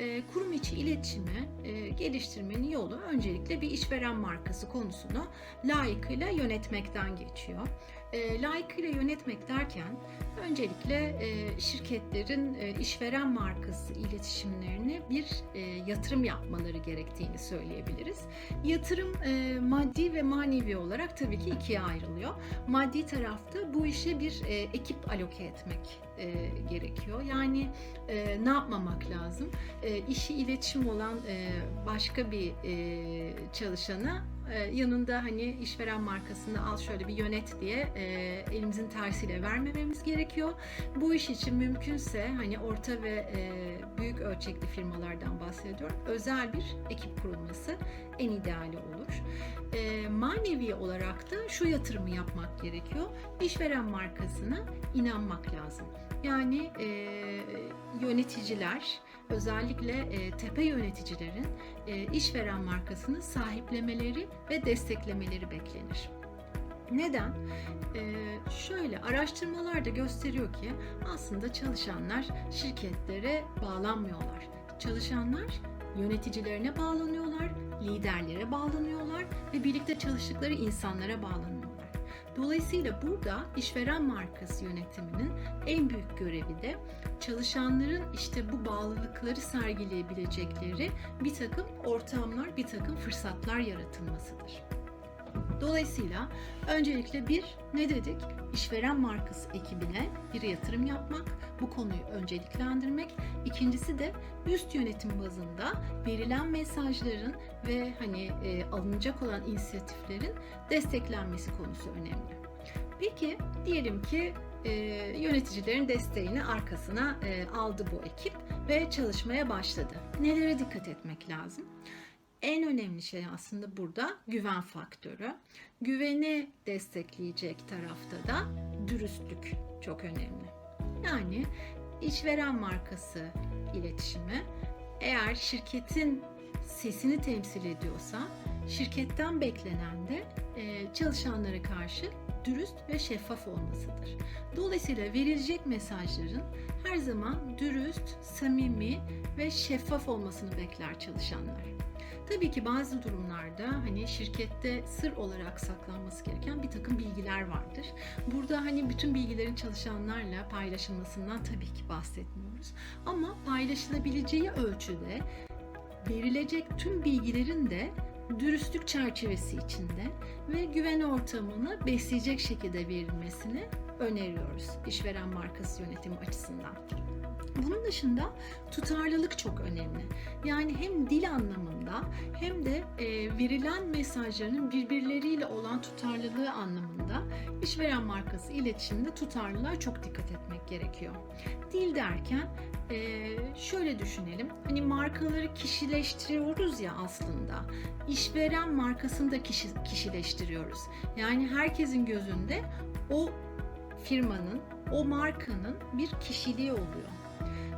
E, kurum içi iletişimi e, geliştirmenin yolu öncelikle bir işveren markası konusunu layıkıyla yönetmekten geçiyor. E, layıkıyla yönetmek derken öncelikle e, şirketlerin e, işveren markası iletişimlerini bir e, yatırım yapmaları gerektiğini söyleyebiliriz. Yatırım e, maddi ve manevi olarak tabii ki ikiye ayrılıyor. Maddi tarafta bu işe bir e, ekip aloke etmek e, gerekiyor. Yani e, ne yapmamak lazım? E, işi iletişim olan e, başka bir e, çalışana yanında hani işveren markasını al şöyle bir yönet diye e, elimizin tersiyle vermememiz gerekiyor. Bu iş için mümkünse hani orta ve e, büyük ölçekli firmalardan bahsediyorum. Özel bir ekip kurulması en ideali olur. E, manevi olarak da şu yatırımı yapmak gerekiyor. İşveren markasına inanmak lazım. Yani e, yöneticiler özellikle e, tepe yöneticilerin e, işveren markasını sahiplemeleri ve desteklemeleri beklenir. Neden? Ee, şöyle araştırmalar da gösteriyor ki aslında çalışanlar şirketlere bağlanmıyorlar. Çalışanlar yöneticilerine bağlanıyorlar, liderlere bağlanıyorlar ve birlikte çalıştıkları insanlara bağlanıyorlar. Dolayısıyla burada işveren markası yönetiminin en büyük görevi de çalışanların işte bu bağlılıkları sergileyebilecekleri bir takım ortamlar, bir takım fırsatlar yaratılmasıdır. Dolayısıyla öncelikle bir ne dedik? İşveren markası ekibine bir yatırım yapmak, bu konuyu önceliklendirmek. İkincisi de üst yönetim bazında verilen mesajların ve hani e, alınacak olan inisiyatiflerin desteklenmesi konusu önemli. Peki diyelim ki e, yöneticilerin desteğini arkasına e, aldı bu ekip ve çalışmaya başladı. Nelere dikkat etmek lazım? En önemli şey aslında burada güven faktörü. Güveni destekleyecek tarafta da dürüstlük çok önemli. Yani işveren markası iletişimi eğer şirketin sesini temsil ediyorsa şirketten beklenen de e, çalışanlara karşı dürüst ve şeffaf olmasıdır. Dolayısıyla verilecek mesajların her zaman dürüst, samimi ve şeffaf olmasını bekler çalışanlar. Tabii ki bazı durumlarda hani şirkette sır olarak saklanması gereken bir takım bilgiler vardır. Burada hani bütün bilgilerin çalışanlarla paylaşılmasından tabii ki bahsetmiyoruz. Ama paylaşılabileceği ölçüde verilecek tüm bilgilerin de dürüstlük çerçevesi içinde ve güven ortamını besleyecek şekilde verilmesini öneriyoruz işveren markası yönetimi açısından. Bunun dışında tutarlılık çok önemli. Yani hem dil anlamında hem de e, verilen mesajların birbirleriyle olan tutarlılığı anlamında işveren markası iletişimde tutarlılığa çok dikkat etmek gerekiyor. Dil derken e, şöyle düşünelim. Hani markaları kişileştiriyoruz ya aslında. İşveren markasını da kişi, kişileştiriyoruz. Yani herkesin gözünde o firmanın, o markanın bir kişiliği oluyor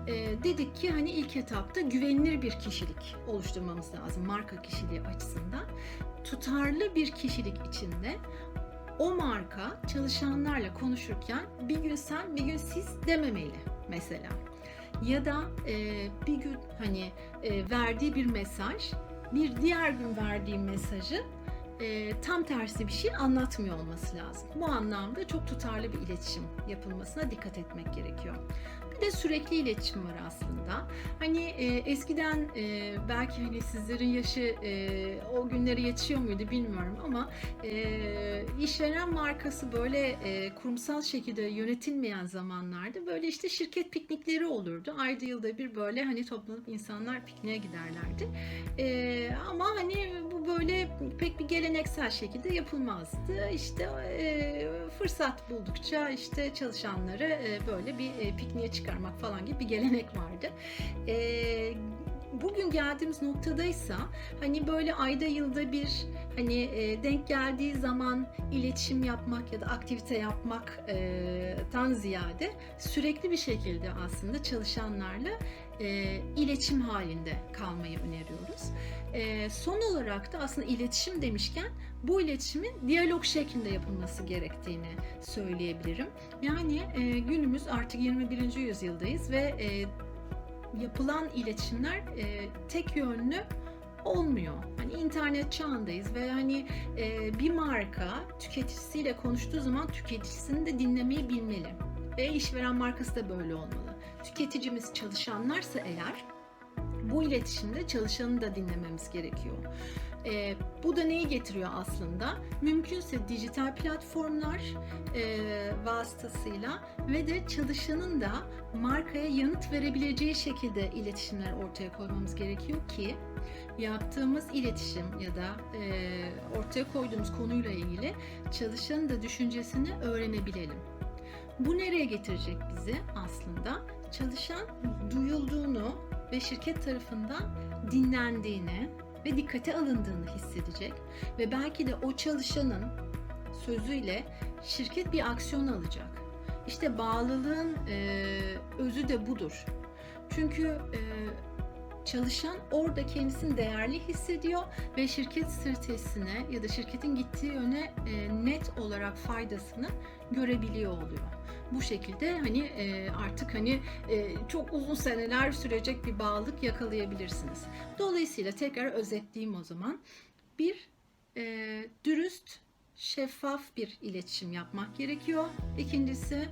e, dedik ki hani ilk etapta güvenilir bir kişilik oluşturmamız lazım marka kişiliği açısından. Tutarlı bir kişilik içinde o marka çalışanlarla konuşurken bir gün sen bir gün siz dememeli mesela. Ya da e, bir gün hani e, verdiği bir mesaj bir diğer gün verdiği mesajı e, tam tersi bir şey anlatmıyor olması lazım. Bu anlamda çok tutarlı bir iletişim yapılmasına dikkat etmek gerekiyor. De sürekli iletişim var aslında. Hani e, eskiden e, belki hani sizlerin yaşı e, o günlere yetişiyor muydu bilmiyorum ama e, işveren markası böyle e, kurumsal şekilde yönetilmeyen zamanlarda böyle işte şirket piknikleri olurdu. Ayda yılda bir böyle hani toplanıp insanlar pikniğe giderlerdi. E, ama hani bu böyle pek bir geleneksel şekilde yapılmazdı. İşte e, fırsat buldukça işte çalışanları e, böyle bir e, pikniğe çıkarmak falan gibi bir gelenek vardı. E, bugün geldiğimiz noktadaysa hani böyle ayda yılda bir hani e, denk geldiği zaman iletişim yapmak ya da aktivite yapmaktan ziyade sürekli bir şekilde aslında çalışanlarla e, iletişim halinde kalmayı öneriyoruz. E, son olarak da aslında iletişim demişken bu iletişimin diyalog şeklinde yapılması gerektiğini söyleyebilirim. Yani e, günümüz artık 21. yüzyıldayız ve e, yapılan iletişimler e, tek yönlü olmuyor. Hani internet çağındayız ve hani e, bir marka tüketicisiyle konuştuğu zaman tüketicisini de dinlemeyi bilmeli. Ve işveren markası da böyle olmalı. Tüketicimiz çalışanlarsa eğer bu iletişimde çalışanı da dinlememiz gerekiyor. E, bu da neyi getiriyor aslında? Mümkünse dijital platformlar e, vasıtasıyla ve de çalışanın da markaya yanıt verebileceği şekilde iletişimler ortaya koymamız gerekiyor ki yaptığımız iletişim ya da e, ortaya koyduğumuz konuyla ilgili çalışanın da düşüncesini öğrenebilelim. Bu nereye getirecek bizi aslında? Çalışan duyulduğunu ve şirket tarafından dinlendiğini ve dikkate alındığını hissedecek ve belki de o çalışanın sözüyle şirket bir aksiyon alacak. İşte bağlılığın e, özü de budur. Çünkü e, çalışan orada kendisini değerli hissediyor ve şirket stratejisine ya da şirketin gittiği yöne e, net olarak faydasını görebiliyor oluyor. Bu şekilde hani e, artık hani e, çok uzun seneler sürecek bir bağlılık yakalayabilirsiniz. Dolayısıyla tekrar özetleyeyim o zaman. Bir, dürüst, şeffaf bir iletişim yapmak gerekiyor. İkincisi,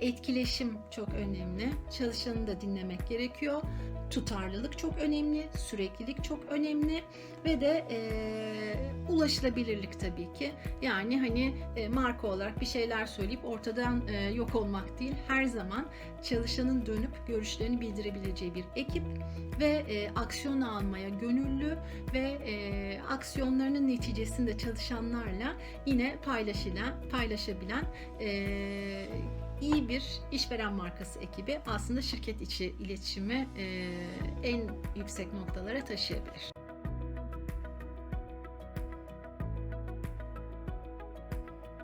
etkileşim çok önemli. Çalışanı da dinlemek gerekiyor. Tutarlılık çok önemli, süreklilik çok önemli ve de e, ulaşılabilirlik tabii ki. Yani hani e, marka olarak bir şeyler söyleyip ortadan e, yok olmak değil, her zaman çalışanın dönüp görüşlerini bildirebileceği bir ekip ve e, aksiyon almaya gönüllü ve e, aksiyonlarının neticesinde çalışanlarla yine paylaşılan, paylaşabilen e, iyi bir işveren markası ekibi aslında şirket içi iletişimi en yüksek noktalara taşıyabilir.